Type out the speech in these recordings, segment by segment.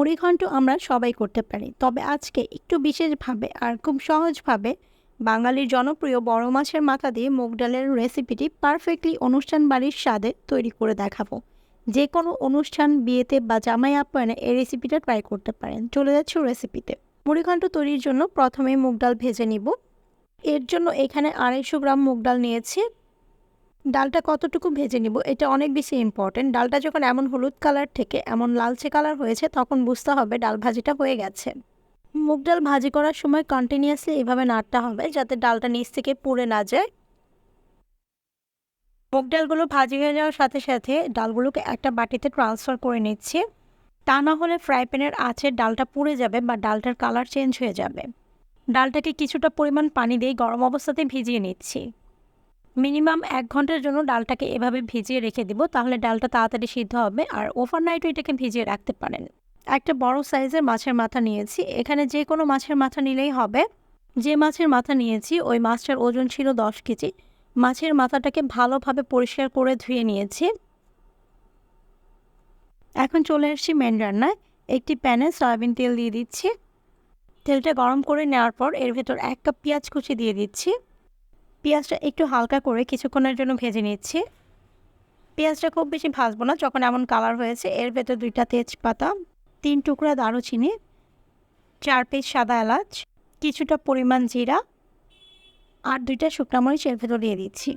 মুড়ি ঘন্ট আমরা সবাই করতে পারি। তবে আজকে একটু বিশেষভাবে আর খুব সহজভাবে বাঙালির জনপ্রিয় বড় মাছের মাথা দিয়ে মুগ ডালের রেসিপিটি পারফেক্টলি অনুষ্ঠান বাড়ির স্বাদে তৈরি করে দেখাবো। যে কোনো অনুষ্ঠান, বিয়েতে বা জামাই আপ্যায়নে এই রেসিপিটা ট্রাই করতে পারেন। চলে যাচ্ছে রেসিপিতে মুড়িঘণ্ট তৈরির জন্য প্রথমে মুগ ডাল ভেজে নিব। এর জন্য এখানে আড়াইশো গ্রাম মুগ ডাল নিয়েছি। ডালটা কতটুকু ভেজে নিব এটা অনেক বেশি ইম্পর্টেন্ট ডালটা যখন এমন হলুদ কালার থেকে এমন লালচে কালার হয়েছে, তখন বুঝতে হবে ডাল ভাজিটা হয়ে গেছে। মুগ ডাল ভাজি করার সময় কন্টিনিউয়াসলি এভাবে নাড়তে হবে যাতে ডালটা নিচ থেকে পুড়ে না যায়। মুগ ডালগুলো ভাজি হয়ে যাওয়ার সাথে সাথে ডালগুলোকে একটা বাটিতে ট্রান্সফার করে নিচ্ছি। তা না হলে ফ্রাই প্যানের আছে ডালটা পুড়ে যাবে বা ডালটার কালার চেঞ্জ হয়ে যাবে। ডালটাকে কিছুটা পরিমাণ পানি দিয়ে গরম অবস্থাতে ভিজিয়ে নিচ্ছি। মিনিমাম এক ঘণ্টার জন্য ডালটাকে এভাবে ভিজিয়ে রেখে দিব, তাহলে ডালটা তাড়াতাড়ি সিদ্ধ হবে আর ওভারনাইটও এটাকে ভিজিয়ে রাখতে পারেন। একটা বড় সাইজের মাছের মাথা নিয়েছি, এখানে যে কোনো মাছের মাথা নিলেই হবে। যে মাছের মাথা নিয়েছি, ওই মাছটার ওজন ছিল দশ কেজি। মাছের মাথাটাকে ভালোভাবে পরিষ্কার করে ধুয়ে নিয়েছি। এখন চলে এসেছি মেন রান্নায়। একটি প্যানে সয়াবিন তেল দিয়ে দিচ্ছি। তেলটা গরম করে নেওয়ার পর এর ভেতর এক কাপ পেঁয়াজ কুচি দিয়ে দিচ্ছি। পেঁয়াজটা একটু হালকা করে কিছুক্ষণের জন্য ভেজে নিচ্ছি। পেঁয়াজটা খুব বেশি ভাজবো না, যখন এমন কালার হয়েছে, এর ভেতর দুইটা তেজপাতা, তিন টুকরা দারুচিনি, চার পিস সাদা এলাচ, কিছুটা পরিমাণ জিরা আর দুইটা শুকনো মরিচ এর ভেতর দিয়ে দিচ্ছি।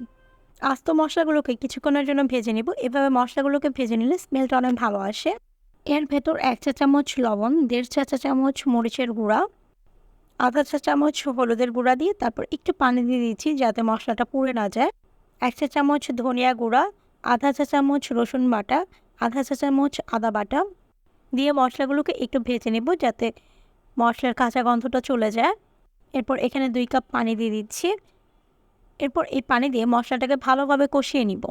আস্ত মশলাগুলোকে কিছুক্ষণের জন্য ভেজে নেব। এভাবে মশলাগুলোকে ভেজে নিলে স্মেলটা অনেক ভালো আসে। এর ভেতর এক চা চামচ লবণ, দেড় চা চা চামচ মরিচের গুঁড়া আধা চা চামচ হলুদের গুঁড়া দিয়ে তারপর একটু পানি দিয়ে দিচ্ছি যাতে মশলাটা পুড়ে না যায়। এক চা চামচ ধনিয়া গুঁড়া, আধা চা চামচ রসুন বাটা, আধা চা চামচ আদা বাটা দিয়ে মশলাগুলোকে একটু ভেজে নেব যাতে মশলার কাঁচা গন্ধটা চলে যায়। এরপর এখানে দুই কাপ পানি দিয়ে দিচ্ছি। এরপর এই পানি দিয়ে মশলাটাকে ভালোভাবে কষিয়ে নিব।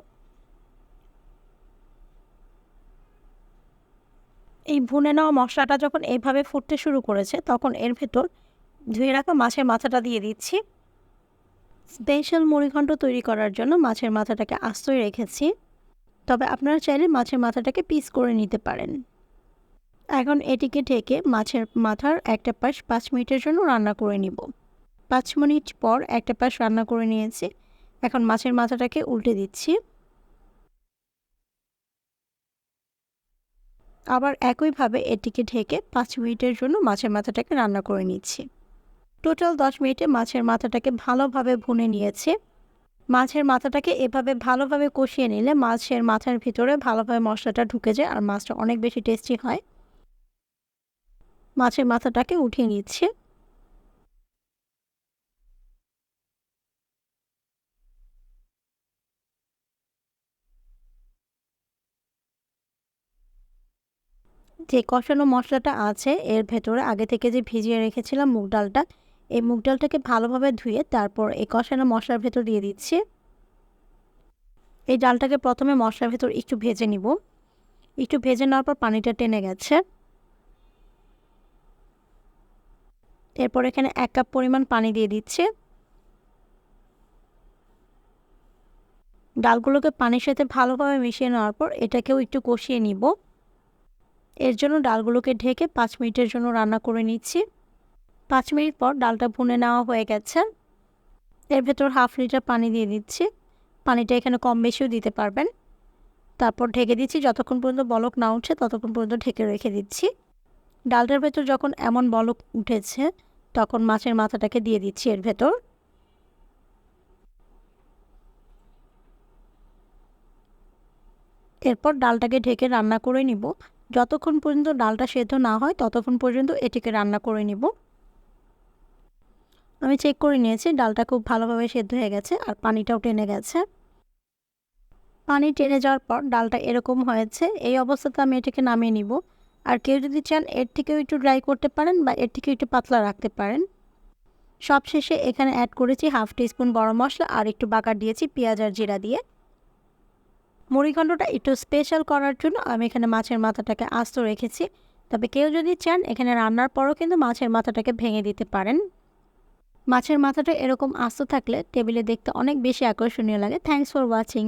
এই ভুনে নেওয়া মশলাটা যখন এইভাবে ফুটতে শুরু করেছে তখন এর ভেতর ধুয়ে রাখা মাছের মাথাটা দিয়ে দিচ্ছি। স্পেশাল মুড়িঘণ্ট তৈরি করার জন্য মাছের মাথাটাকে আস্তই রেখেছি। তবে আপনারা চাইলে মাছের মাথাটাকে পিস করে নিতে পারেন। এখন এটিকে ঢেকে মাছের মাথার একটা পাশ পাঁচ মিনিটের জন্য রান্না করে নিব। পাঁচ মিনিট পর একটা পাশ রান্না করে নিয়েছি। এখন মাছের মাথাটাকে উল্টে দিচ্ছি। আবার একইভাবে এটিকে ঢেকে পাঁচ মিনিটের জন্য মাছের মাথাটাকে রান্না করে নিচ্ছি। টোটাল দশ মিনিটে মাছের মাথাটাকে ভালোভাবে ভুনে নিয়েছি। মাছের মাথাটাকে এভাবে ভালোভাবে কষিয়ে নিলে মাছের মাথার ভিতরে ভালোভাবে মশলাটা ঢুকে যায় আর মাছটা অনেক বেশি টেস্টি হয়। মাছের মাথাটাকে উঠিয়ে নিচ্ছে। যে কষানো মশলাটা আছে, এর ভেতরে আগে থেকে যে ভিজিয়ে রেখেছিলাম মুগ ডালটা এই মুগ ডালটাকে ভালোভাবে ধুয়ে তারপর এই কষানো মশলার ভেতর দিয়ে দিচ্ছি। এই ডালটাকে প্রথমে মশলার ভেতর একটু ভেজে নিব। একটু ভেজে নেওয়ার পর পানিটা টেনে গেছে। এরপর এখানে এক কাপ পরিমাণ পানি দিয়ে দিচ্ছে। ডালগুলোকে পানির সাথে ভালোভাবে মিশিয়ে নেওয়ার পর এটাকেও একটু কষিয়ে নিব। এর জন্য ডালগুলোকে ঢেকে পাঁচ মিনিটের জন্য রান্না করে নিচ্ছি। পাঁচ মিনিট পর ডালটা ভুনে নেওয়া হয়ে গেছে। এর ভেতর হাফ লিটার পানি দিয়ে দিচ্ছি। পানিটা এখানে কম বেশিও দিতে পারবেন। তারপর ঢেকে দিচ্ছি। যতক্ষণ পর্যন্ত বলক না উঠছে, ততক্ষণ পর্যন্ত ঢেকে রেখে দিচ্ছি। ডালটার ভেতর যখন এমন বলক উঠেছে, তখন মাছের মাথাটাকে দিয়ে দিচ্ছি এর ভেতর। এরপর ডালটাকে ঢেকে রান্না করে নিব। যতক্ষণ পর্যন্ত ডালটা সেদ্ধ না হয়, ততক্ষণ পর্যন্ত এটিকে রান্না করে নিব। আমি চেক করে নিয়েছি, ডালটা খুব ভালোভাবে সেদ্ধ হয়ে গেছে আর পানিটাও টেনে গেছে। পানি টেনে যাওয়ার পর ডালটা এরকম হয়েছে, এই অবস্থাতে আমি এটাকে নামিয়ে নিব। আর কেউ যদি চান এর থেকেও একটু ড্রাই করতে পারেন বা এর থেকে একটু পাতলা রাখতে পারেন। সবশেষে এখানে অ্যাড করেছি হাফ টিস্পুন বড় মশলা আর একটু বাগার দিয়েছি পেঁয়াজ আর জিরা দিয়ে। মুড়িঘণ্টটা একটু স্পেশাল করার জন্য আমি এখানে মাছের মাথাটাকে আস্ত রেখেছি। তবে কেউ যদি চান এখানে রান্নার পরও কিন্তু মাছের মাথাটাকে ভেঙে দিতে পারেন। মাছের মাথাটা এরকম আস্ত থাকলে টেবিলে দেখতে অনেক বেশি আকর্ষণীয় লাগে। Thanks for watching